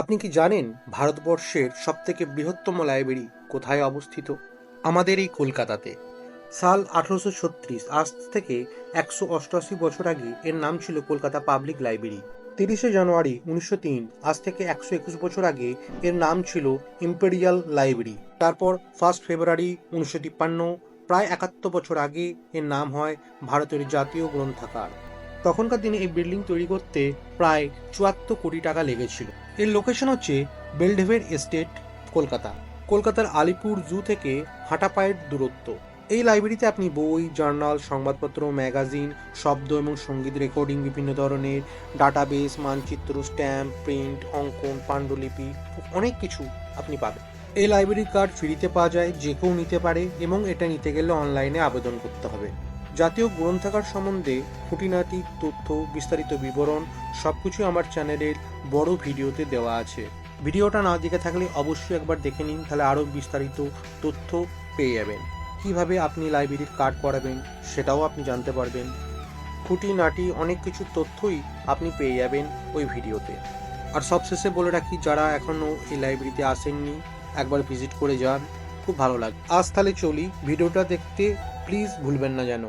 আপনি কি জানেন ভারতবর্ষের সবথেকে বৃহত্তম লাইব্রেরি কোথায় অবস্থিত? আমাদের এই কলকাতাতে। সাল আঠারোশো ছত্রিশ, আজ থেকে একশো অষ্টআশি বছর আগে এর নাম ছিল কলকাতা পাবলিক লাইব্রেরি। তিরিশে জানুয়ারি উনিশশো তিন, আজ থেকে একশো একুশ বছর আগে এর নাম ছিল ইম্পেরিয়াল লাইব্রেরি। তারপর ফার্স্ট ফেব্রুয়ারি উনিশশো তিপ্পান্ন, প্রায় একাত্তর বছর আগে এর নাম হয় ভারতের জাতীয় গ্রন্থাগার। তখনকার দিনে এই বিল্ডিং তৈরি করতে প্রায় চুয়াত্তর কোটি টাকা লেগেছিল। এর লোকেশন হচ্ছে বেলডেভের এস্টেট কলকাতা। কলকাতার আলিপুর জু থেকে হাঁটা পায়ের দূরত্ব। এই লাইব্রেরিতে আপনি বই জার্নাল সংবাদপত্র ম্যাগাজিন শব্দ এবং সংগীত রেকর্ডিং বিভিন্ন ধরনের ডাটাবেস মানচিত্র স্ট্যাম্প প্রিন্ট অঙ্কন, পাণ্ডুলিপি, অনেক কিছু আপনি পাবেন। এই লাইব্রেরি কার্ড ফ্রিতে পাওয়া যায়, যে কেউ নিতে পারে এবং এটা নিতে গেলে অনলাইনে আবেদন করতে হবে। জাতীয় গ্রন্থাগার সম্বন্ধে খুঁটিনাটি, তথ্য, বিস্তারিত বিবরণ সব কিছু আমার চ্যানেলের বড় ভিডিওতে দেওয়া আছে। ভিডিওটা না দেখে থাকলে অবশ্যই একবার দেখে নিন, তাহলে আরও বিস্তারিত তথ্য পেয়ে যাবেন। কীভাবে আপনি লাইব্রেরির কার্ড করাবেন সেটাও আপনি জানতে পারবেন। খুঁটিনাটি অনেক কিছু তথ্যই আপনি পেয়ে যাবেন ওই ভিডিওতে। আর সবশেষে বলে রাখি, যারা এখনও এই লাইব্রেরিতে আসেননি, একবার ভিজিট করে যান, খুব ভালো লাগে আজ তাহলে চলি, ভিডিওটা দেখতে প্লিজ ভুলবেন না যেন।